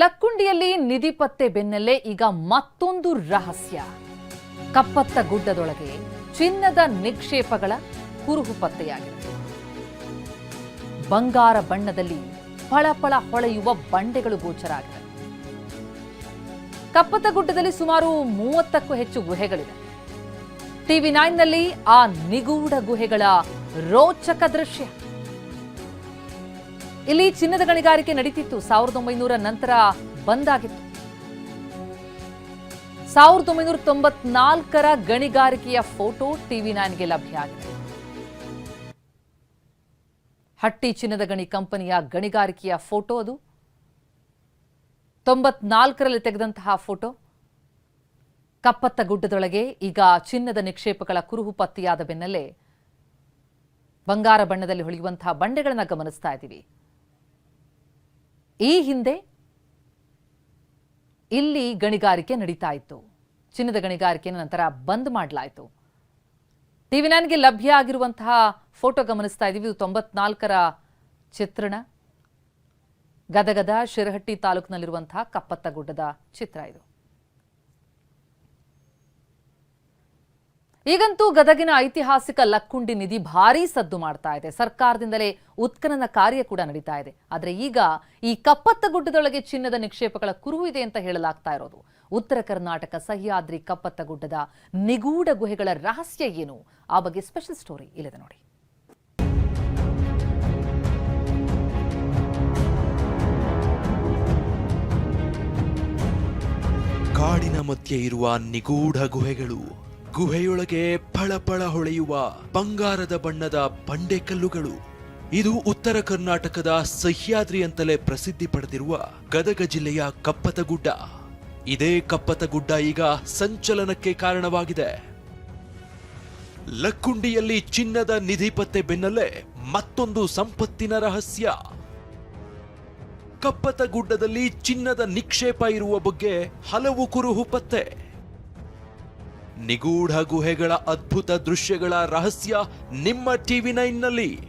ಲಕ್ಕುಂಡಿಯಲ್ಲಿ ನಿಧಿ ಪತ್ತೆ ಬೆನ್ನಲ್ಲೇ ಈಗ ಮತ್ತೊಂದು ರಹಸ್ಯ. ಕಪ್ಪತ್ತ ಗುಡ್ಡದೊಳಗೆ ಚಿನ್ನದ ನಿಕ್ಷೇಪಗಳ ಕುರುಹು ಪತ್ತೆಯಾಗಿದೆ. ಬಂಗಾರ ಬಣ್ಣದಲ್ಲಿ ಫಳಫಳ ಹೊಳೆಯುವ ಬಂಡೆಗಳು ಗೋಚರ ಆಗಿವೆ ಕಪ್ಪತ್ತ ಗುಡ್ಡದಲ್ಲಿ ಸುಮಾರು ಮೂವತ್ತಕ್ಕೂ ಹೆಚ್ಚು ಗುಹೆಗಳಿವೆ. ಟಿವಿ ನೈನ್ನಲ್ಲಿ ಆ ನಿಗೂಢ ಗುಹೆಗಳ ರೋಚಕ ದೃಶ್ಯ. ಇಲ್ಲಿ ಚಿನ್ನದ ಗಣಿಗಾರಿಕೆ ನಡೀತಿತ್ತು. ಸಾವಿರದ ಒಂಬೈನೂರ ನಂತರ ಬಂದಾಗಿತ್ತು ಸಾವಿರದ ಒಂಬೈನೂರ ತೊಂಬತ್ನಾಲ್ಕರ ಗಣಿಗಾರಿಕೆಯ ಫೋಟೋ ಟಿವಿ ನೈನ್ಗೆ ಲಭ್ಯ ಆಗಿದೆ. ಹಟ್ಟಿ ಚಿನ್ನದ ಗಣಿ ಕಂಪನಿಯ ಗಣಿಗಾರಿಕೆಯ ಫೋಟೋ ಅದು. ತೊಂಬತ್ನಾಲ್ಕರಲ್ಲಿ ತೆಗೆದಂತಹ ಫೋಟೋ. ಕಪ್ಪತ್ತ ಗುಡ್ಡದೊಳಗೆ ಈಗ ಚಿನ್ನದ ನಿಕ್ಷೇಪಗಳ ಕುರುಹು ಪತ್ತೆಯಾದ ಬೆನ್ನಲ್ಲೇ ಬಂಗಾರ ಬಣ್ಣದಲ್ಲಿ ಹೊಳೆಯುವಂತಹ ಬಂಡೆಗಳನ್ನು ಗಮನಿಸ್ತಾ ಇದ್ದೀವಿ. ಈ ಹಿಂದೆ ಇಲ್ಲಿ ಗಣಿಗಾರಿಕೆ ನಡೀತಾ ಇತ್ತು. ಚಿನ್ನದ ಗಣಿಗಾರಿಕೆಯನ್ನು ನಂತರ ಬಂದ್ ಮಾಡಲಾಯಿತು. ಟಿವಿ ನೈನ್ಗೆ ಲಭ್ಯ ಆಗಿರುವಂತಹ ಫೋಟೋ ಗಮನಿಸ್ತಾ ಇದ್ದೀವಿ. ಇದು ತೊಂಬತ್ನಾಲ್ಕರ ಚಿತ್ರಣ. ಗದಗದ ಶಿರಹಟ್ಟಿ ತಾಲೂಕಿನಲ್ಲಿರುವಂತಹ ಕಪ್ಪತ್ತ ಗುಡ್ಡದ ಚಿತ್ರ ಇದು. ಈಗಂತೂ ಗದಗಿನ ಐತಿಹಾಸಿಕ ಲಕ್ಕುಂಡಿ ನಿಧಿ ಭಾರೀ ಸದ್ದು ಮಾಡ್ತಾ ಇದೆ. ಸರ್ಕಾರದಿಂದಲೇ ಉತ್ಖನನ ಕಾರ್ಯ ಕೂಡ ನಡೀತಾ ಇದೆ. ಆದರೆ ಈಗ ಈ ಕಪ್ಪತ್ತ ಗುಡ್ಡದೊಳಗೆ ಚಿನ್ನದ ನಿಕ್ಷೇಪಗಳ ಕುರು ಇದೆ ಅಂತ ಹೇಳಲಾಗ್ತಾ ಇರೋದು. ಉತ್ತರ ಕರ್ನಾಟಕ ಸಹ್ಯಾದ್ರಿ ಕಪ್ಪತ್ತ ಗುಡ್ಡದ ನಿಗೂಢ ಗುಹೆಗಳ ರಹಸ್ಯ ಏನು? ಆ ಬಗ್ಗೆ ಸ್ಪೆಷಲ್ ಸ್ಟೋರಿ ಇಲ್ಲಿದೆ ನೋಡಿ. ಕಾಡಿನ ಮಧ್ಯೆ ಇರುವ ನಿಗೂಢ ಗುಹೆಗಳು ಗುಹೆಯೊಳಗೆ ಫಳಫಳ ಹೊಳೆಯುವ ಬಂಗಾರದ ಬಣ್ಣದ ಬಂಡೆಕಲ್ಲುಗಳು ಇದು ಉತ್ತರ ಕರ್ನಾಟಕದ ಸಹ್ಯಾದ್ರಿ ಅಂತಲೇ ಪ್ರಸಿದ್ಧಿ ಪಡೆದಿರುವ ಗದಗ ಜಿಲ್ಲೆಯ ಕಪ್ಪತಗುಡ್ಡ. ಇದೇ ಕಪ್ಪತಗುಡ್ಡ ಈಗ ಸಂಚಲನಕ್ಕೆ ಕಾರಣವಾಗಿದೆ. ಲಕ್ಕುಂಡಿಯಲ್ಲಿ ಚಿನ್ನದ ನಿಧಿ ಪತ್ತೆ ಬೆನ್ನಲ್ಲೇ ಮತ್ತೊಂದು ಸಂಪತ್ತಿನ ರಹಸ್ಯ. ಕಪ್ಪತಗುಡ್ಡದಲ್ಲಿ ಚಿನ್ನದ ನಿಕ್ಷೇಪ ಇರುವ ಬಗ್ಗೆ ಹಲವು ಕುರುಹು ಪತ್ತೆ. ನಿಗೂಢ ಗುಹೆಗಳ ಅದ್ಭುತ ದೃಶ್ಯಗಳ ರಹಸ್ಯ ನಿಮ್ಮ ಟಿವಿ ನೈನ್ನಲ್ಲಿ.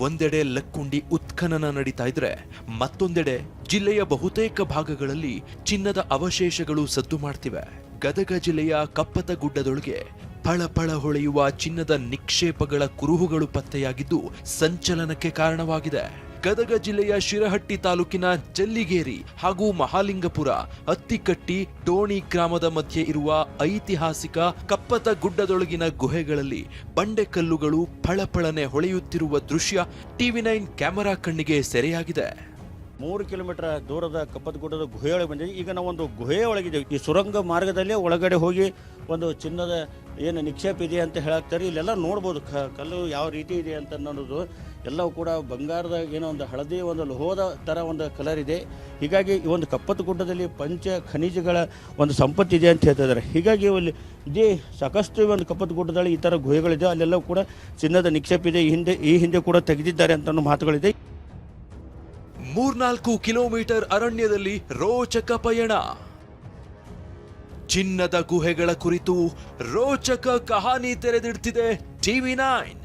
ಒಂದೆಡೆ ಲಕ್ಕುಂಡಿ ಉತ್ಖನನ ನಡೀತಾ ಇದ್ರೆ, ಮತ್ತೊಂದೆಡೆ ಜಿಲ್ಲೆಯ ಬಹುತೇಕ ಭಾಗಗಳಲ್ಲಿ ಚಿನ್ನದ ಅವಶೇಷಗಳು ಸದ್ದು ಮಾಡ್ತಿವೆ. ಗದಗ ಜಿಲ್ಲೆಯ ಕಪ್ಪತ ಗುಡ್ಡದೊಳಗೆ ಫಳಫಳ ಹೊಳೆಯುವ ಚಿನ್ನದ ನಿಕ್ಷೇಪಗಳ ಕುರುಹುಗಳು ಪತ್ತೆಯಾಗಿದ್ದು ಸಂಚಲನಕ್ಕೆ ಕಾರಣವಾಗಿದೆ. ಗದಗ ಜಿಲ್ಲೆಯ ಶಿರಹಟ್ಟಿ ತಾಲೂಕಿನ ಜಲ್ಲಿಗೇರಿ ಹಾಗೂ ಮಹಾಲಿಂಗಪುರ ಅತ್ತಿಕಟ್ಟಿ ಡೋಣಿ ಗ್ರಾಮದ ಮಧ್ಯೆ ಇರುವ ಐತಿಹಾಸಿಕ ಕಪ್ಪತ ಗುಡ್ಡದೊಳಗಿನ ಗುಹೆಗಳಲ್ಲಿ ಬಂಡೆಕಲ್ಲುಗಳು ಫಳಫಳನೆ ಹೊಳೆಯುತ್ತಿರುವ ದೃಶ್ಯ ಟಿವಿ ನೈನ್ ಕ್ಯಾಮೆರಾ ಕಣ್ಣಿಗೆ ಸೆರೆಯಾಗಿದೆ. ಮೂರು ಕಿಲೋಮೀಟರ್ ದೂರದ ಕಪ್ಪತಗುಡ್ಡದ ಗುಹೆಯೊಳಗೆ ಬಂದಿದ್ದೀವಿ ಈಗ ನಾವು ಒಂದು ಗುಹೆಯ ಒಳಗಿದ್ದೀವಿ ಈ ಸುರಂಗ ಮಾರ್ಗದಲ್ಲೇ ಒಳಗಡೆ ಹೋಗಿ ಒಂದು ಚಿನ್ನದ ಏನು ನಿಕ್ಷೇಪ ಇದೆ ಅಂತ ಹೇಳಾಕ್ತಾರೆ, ಇಲ್ಲೆಲ್ಲ ನೋಡ್ಬೋದು. ಕಲ್ಲು ಯಾವ ರೀತಿ ಇದೆ ಅಂತ ಅನ್ನೋದು ಎಲ್ಲವೂ ಕೂಡ ಬಂಗಾರದಾಗ ಏನೋ ಒಂದು ಹಳದಿ ಒಂದು ಲೋಹದ ಥರ ಒಂದು ಕಲರ್ ಇದೆ. ಹೀಗಾಗಿ ಈ ಒಂದು ಕಪ್ಪತ್ತು ಗುಡ್ಡದಲ್ಲಿ ಪಂಚ ಖನಿಜಗಳ ಒಂದು ಸಂಪತ್ತಿದೆ ಅಂತ ಹೇಳ್ತಿದ್ದಾರೆ ಹೀಗಾಗಿ ಅಲ್ಲಿ ಇದೇ ಸಾಕಷ್ಟು ಒಂದು ಕಪ್ಪತ್ತು ಗುಡ್ಡದಲ್ಲಿ ಈ ಥರ ಗುಹೆಗಳಿದೆ. ಅಲ್ಲೆಲ್ಲವೂ ಕೂಡ ಚಿನ್ನದ ನಿಕ್ಷೇಪ ಇದೆ. ಈ ಹಿಂದೆ ಈ ಹಿಂದೆ ಕೂಡ ತೆಗೆದಿದ್ದಾರೆ ಅಂತ ಅನ್ನೋ ಮಾತುಗಳಿದೆ. ಮೂರ್ನಾಲ್ಕು ಕಿಲೋಮೀಟರ್ ಅರಣ್ಯದಲ್ಲಿ ರೋಚಕ ಪಯಣ. ಚಿನ್ನದ ಗುಹೆಗಳ ಕುರಿತು ರೋಚಕ ಕಹಾನಿ ತೆರೆದಿಡ್ತಿದೆ ಟಿವಿ ನೈನ್.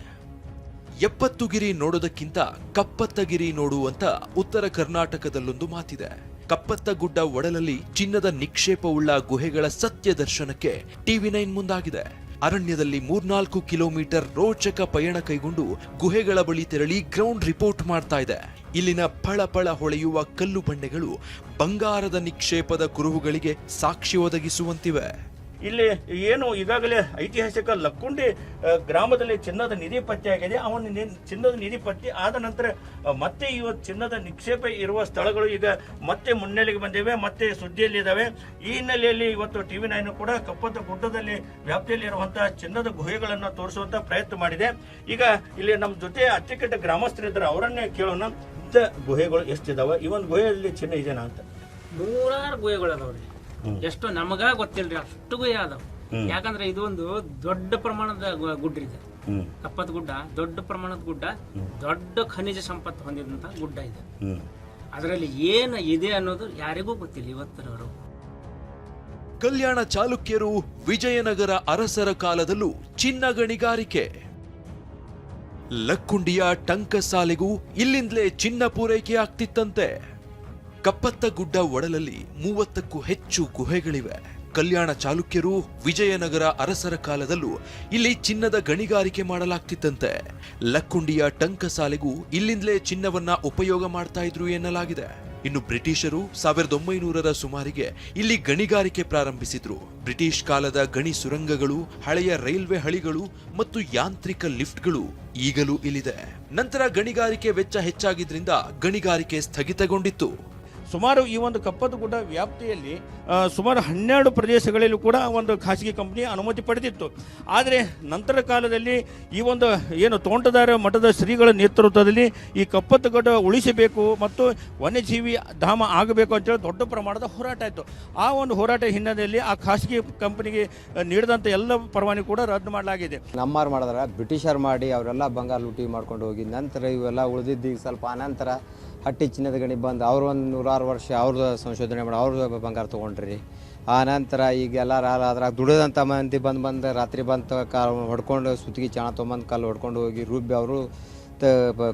ಎಪ್ಪತ್ತು ಗಿರಿ ನೋಡೋದಕ್ಕಿಂತ ಕಪ್ಪತ್ತಗಿರಿ ಗಿರಿ ಅಂತ ಉತ್ತರ ಕರ್ನಾಟಕದಲ್ಲೊಂದು ಮಾತಿದೆ. ಕಪ್ಪತ್ತ ಗುಡ್ಡ ಒಡಲಲ್ಲಿ ಚಿನ್ನದ ನಿಕ್ಷೇಪವುಳ್ಳ ಗುಹೆಗಳ ಸತ್ಯ ದರ್ಶನಕ್ಕೆ ಟಿವಿ ನೈನ್ ಮುಂದಾಗಿದೆ. ಅರಣ್ಯದಲ್ಲಿ ಮೂರ್ನಾಲ್ಕು ಕಿಲೋಮೀಟರ್ ರೋಚಕ ಪಯಣ ಕೈಗೊಂಡು ಗುಹೆಗಳ ಬಳಿ ತೆರಳಿ ಗ್ರೌಂಡ್ ರಿಪೋರ್ಟ್ ಮಾಡ್ತಾ ಇದೆ. ಇಲ್ಲಿನ ಫಳಫಳ ಹೊಳೆಯುವ ಕಲ್ಲು ಬಂಡೆಗಳು ಬಂಗಾರದ ನಿಕ್ಷೇಪದ ಕುರುಹುಗಳಿಗೆ ಸಾಕ್ಷಿ ಒದಗಿಸುವಂತಿವೆ. ಇಲ್ಲಿ ಏನು ಈಗಾಗಲೇ ಐತಿಹಾಸಿಕ ಲಕ್ಕುಂಡಿ ಗ್ರಾಮದಲ್ಲಿ ಚಿನ್ನದ ನಿಧಿ ಪತ್ತೆಯಾಗಿದೆ. ಅವನ ಚಿನ್ನದ ನಿಧಿ ಪತ್ತೆ ಆದ ನಂತರ ಮತ್ತೆ ಇವತ್ತು ಚಿನ್ನದ ನಿಕ್ಷೇಪ ಇರುವ ಸ್ಥಳಗಳು ಈಗ ಮತ್ತೆ ಮುನ್ನೆಲೆಗೆ ಬಂದಿವೆ, ಮತ್ತೆ ಸುದ್ದಿಯಲ್ಲಿದ್ದಾವೆ. ಈ ಹಿನ್ನೆಲೆಯಲ್ಲಿ ಇವತ್ತು ಟಿ ವಿ ನೈನ್ ಕೂಡ ಕಪ್ಪತ್ತ ಗುಡ್ಡದಲ್ಲಿ ವ್ಯಾಪ್ತಿಯಲ್ಲಿ ಇರುವಂತಹ ಚಿನ್ನದ ಗುಹೆಗಳನ್ನು ತೋರಿಸುವಂತ ಪ್ರಯತ್ನ ಮಾಡಿದೆ. ಈಗ ಇಲ್ಲಿ ನಮ್ಮ ಜೊತೆ ಅಚ್ಚುಕಟ್ಟ ಗ್ರಾಮಸ್ಥರಿದ್ದಾರೆ. ಅವರನ್ನೇ ಕೇಳೋಣ. ಇಂಥ ಗುಹೆಗಳು ಎಷ್ಟಿದಾವ? ಈ ಒಂದು ಗುಹೆಯಲ್ಲಿ ಚಿನ್ನ ಇದೆನಾ ಅಂತ? ನೂರಾರು ಗುಹೆಗಳು ಅದಾವ್ರಿ. ಎಷ್ಟು ನಮಗ ಗೊತ್ತಿಲ್ರಿ ಅಷ್ಟು ಗುಹೆ ಅದಾವ. ಯಾಕಂದ್ರೆ ಇದು ಒಂದು ದೊಡ್ಡ ಪ್ರಮಾಣದ ಗುಡ್ಡ ಇದೆ. ಕಪ್ಪದ ಕಪ್ಪತ್ ಗುಡ್ಡ ದೊಡ್ಡ ಪ್ರಮಾಣದ ಗುಡ್ಡ ದೊಡ್ಡ ಖನಿಜ ಸಂಪತ್ತು ಹೊಂದಿದಂತ ಗುಡ್ಡ ಇದೆ. ಅದರಲ್ಲಿ ಏನು ಇದೆ ಅನ್ನೋದು ಯಾರಿಗೂ ಗೊತ್ತಿಲ್ಲ ಇವತ್ತಿನವರು ಕಲ್ಯಾಣ ಚಾಲುಕ್ಯರು ವಿಜಯನಗರ ಅರಸರ ಕಾಲದಲ್ಲೂ ಚಿನ್ನ ಗಣಿಗಾರಿಕೆ. ಲಕ್ಕುಂಡಿಯ ಟಂಕಸಾಲೆಗೂ ಇಲ್ಲಿಂದಲೇ ಚಿನ್ನ ಪೂರೈಕೆ ಆಗ್ತಿತ್ತಂತೆ. ಕಪ್ಪತ್ತ ಗುಡ್ಡ ಒಡಲಲ್ಲಿ ಮೂವತ್ತಕ್ಕೂ ಹೆಚ್ಚು ಗುಹೆಗಳಿವೆ. ಕಲ್ಯಾಣ ಚಾಲುಕ್ಯರು ವಿಜಯನಗರ ಅರಸರ ಕಾಲದಲ್ಲೂ ಇಲ್ಲಿ ಚಿನ್ನದ ಗಣಿಗಾರಿಕೆ ಮಾಡಲಾಗ್ತಿತ್ತಂತೆ. ಲಕ್ಕುಂಡಿಯ ಟಂಕಸಾಲೆಗೂ ಇಲ್ಲಿಂದಲೇ ಚಿನ್ನವನ್ನ ಉಪಯೋಗ ಮಾಡ್ತಾ ಇದ್ರು ಎನ್ನಲಾಗಿದೆ. ಇನ್ನು ಬ್ರಿಟಿಷರು ಸಾವಿರದ ಒಂಬೈನೂರರ ಸುಮಾರಿಗೆ ಇಲ್ಲಿ ಗಣಿಗಾರಿಕೆ ಪ್ರಾರಂಭಿಸಿದ್ರು. ಬ್ರಿಟಿಷ್ ಕಾಲದ ಗಣಿ ಸುರಂಗಗಳು, ಹಳೆಯ ರೈಲ್ವೆ ಹಳಿಗಳು ಮತ್ತು ಯಾಂತ್ರಿಕ ಲಿಫ್ಟ್ಗಳು ಈಗಲೂ ಇಲ್ಲಿದೆ. ನಂತರ ಗಣಿಗಾರಿಕೆ ವೆಚ್ಚ ಹೆಚ್ಚಾಗಿದ್ರಿಂದ ಗಣಿಗಾರಿಕೆ ಸ್ಥಗಿತಗೊಂಡಿತ್ತು. ಸುಮಾರು ಈ ಒಂದು ಕಪ್ಪದ ಗುಡ್ಡ ವ್ಯಾಪ್ತಿಯಲ್ಲಿ ಸುಮಾರು ಹನ್ನೆರಡು ಪ್ರದೇಶಗಳಲ್ಲೂ ಕೂಡ ಒಂದು ಖಾಸಗಿ ಕಂಪನಿ ಅನುಮತಿ ಪಡೆದಿತ್ತು. ಆದರೆ ನಂತರ ಕಾಲದಲ್ಲಿ ಈ ಒಂದು, ಏನು ತೋಂಟದಾರ ಮಠದ ಶ್ರೀಗಳ ನೇತೃತ್ವದಲ್ಲಿ ಈ ಕಪ್ಪತ್ತ ಗುಡ್ಡ ಉಳಿಸಬೇಕು ಮತ್ತು ವನ್ಯಜೀವಿ ಧಾಮ ಆಗಬೇಕು ಅಂತೇಳಿ ದೊಡ್ಡ ಪ್ರಮಾಣದ ಹೋರಾಟ ಆಯಿತು ಆ ಒಂದು ಹೋರಾಟ ಹಿನ್ನೆಲೆಯಲ್ಲಿ ಆ ಖಾಸಗಿ ಕಂಪನಿಗೆ ನೀಡಿದಂಥ ಎಲ್ಲ ಪರವಾನಗಿ ಕೂಡ ರದ್ದು ಮಾಡಲಾಗಿದೆ. ನಮ್ಮಾರು ಮಾಡಿದ್ರೆ, ಬ್ರಿಟಿಷರು ಮಾಡಿ ಅವರೆಲ್ಲ ಬಂಗಾರ ಲೂಟಿ ಮಾಡ್ಕೊಂಡು ಹೋಗಿ, ನಂತರ ಇವೆಲ್ಲ ಉಳಿದಿದ್ದೀಗ ಸ್ವಲ್ಪ ಅನಂತರ ಹಟ್ಟಿ ಚಿನ್ನದ ಗಣಿ ಬಂದು ಅವ್ರು ಒಂದು ನೂರಾರು ವರ್ಷ ಅವ್ರದ್ದು ಸಂಶೋಧನೆ ಮಾಡಿ, ಅವ್ರದ್ದು ಬಂಗಾರ ತೊಗೊಂಡ್ರಿ. ಆ ನಂತರ ಈಗ ಎಲ್ಲರ ಅದ್ರಾಗ ದುಡಿದಂಥ ಮಂದಿ ಬಂದು ಬಂದು ರಾತ್ರಿ ಬಂದು ಕಾಲು ಹೊಡ್ಕೊಂಡು ಸುತ್ತಿಗೆ ಚಾಣ ತೊಗೊಂಬಂದು ಕಾಲು ಹೊಡ್ಕೊಂಡು ಹೋಗಿ ರುಬ್ಬಿ ಅವರು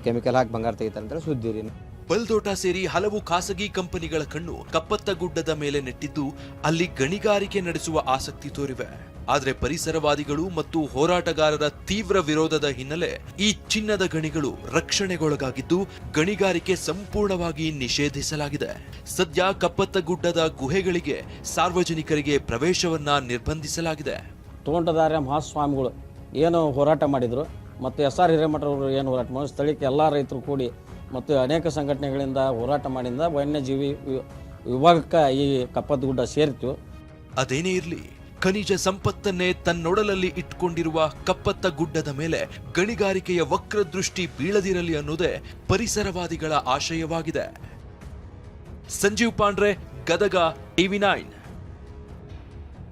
ಕೆಮಿಕಲ್ ಹಾಕಿ ಬಂಗಾರ ತೆಗಿತಾರೆ ಸುದ್ದಿ ರೀ ಬಲ್ದೋಟ ಸೇರಿ ಹಲವು ಖಾಸಗಿ ಕಂಪನಿಗಳ ಕಣ್ಣು ಕಪ್ಪತ್ತ ಗುಡ್ಡದ ಮೇಲೆ ನೆಟ್ಟಿದ್ದು ಅಲ್ಲಿ ಗಣಿಗಾರಿಕೆ ನಡೆಸುವ ಆಸಕ್ತಿ ತೋರಿವೆ. ಆದರೆ ಪರಿಸರವಾದಿಗಳು ಮತ್ತು ಹೋರಾಟಗಾರರ ತೀವ್ರ ವಿರೋಧದ ಹಿನ್ನೆಲೆ ಈ ಚಿನ್ನದ ಗಣಿಗಳು ರಕ್ಷಣೆಗೊಳಗಾಗಿದ್ದು ಗಣಿಗಾರಿಕೆ ಸಂಪೂರ್ಣವಾಗಿ ನಿಷೇಧಿಸಲಾಗಿದೆ. ಸದ್ಯ ಕಪ್ಪತ್ತ ಗುಡ್ಡದ ಗುಹೆಗಳಿಗೆ ಸಾರ್ವಜನಿಕರಿಗೆ ಪ್ರವೇಶವನ್ನ ನಿರ್ಬಂಧಿಸಲಾಗಿದೆ. ತೋಂಟದಾರ್ಯ ಮಹಾಸ್ವಾಮಿಗಳು ಏನು ಹೋರಾಟ ಮಾಡಿದ್ರು, ಮತ್ತು ಎಸ್ ಆರ್ ಹಿರೇಮಠರವರು ಏನು ಹೋರಾಟ ಮಾಡಿದ್ರು, ಸ್ಥಳಕ್ಕೆ ಎಲ್ಲ ರೈತರು ಕೂಡಿ ಮತ್ತು ಅನೇಕ ಸಂಘಟನೆಗಳಿಂದ ಹೋರಾಟ ಮಾಡಿಂದ ವನ್ಯಜೀವಿ ವಿಭಾಗಕ್ಕೆ ಈ ಕಪ್ಪದ ಗುಡ್ಡ ಸೇರಿತು ಅದೇನೇ ಇರಲಿ, ಖನಿಜ ಸಂಪತ್ತನ್ನೇ ತನ್ನೊಡಲಲ್ಲಿ ಇಟ್ಕೊಂಡಿರುವ ಕಪ್ಪತ್ತ ಗುಡ್ಡದ ಮೇಲೆ ಗಣಿಗಾರಿಕೆಯ ವಕ್ರದೃಷ್ಟಿ ಬೀಳದಿರಲಿ ಅನ್ನೋದೇ ಪರಿಸರವಾದಿಗಳ ಆಶಯವಾಗಿದೆ. Sanjeev Pandre, Gadag TV nine.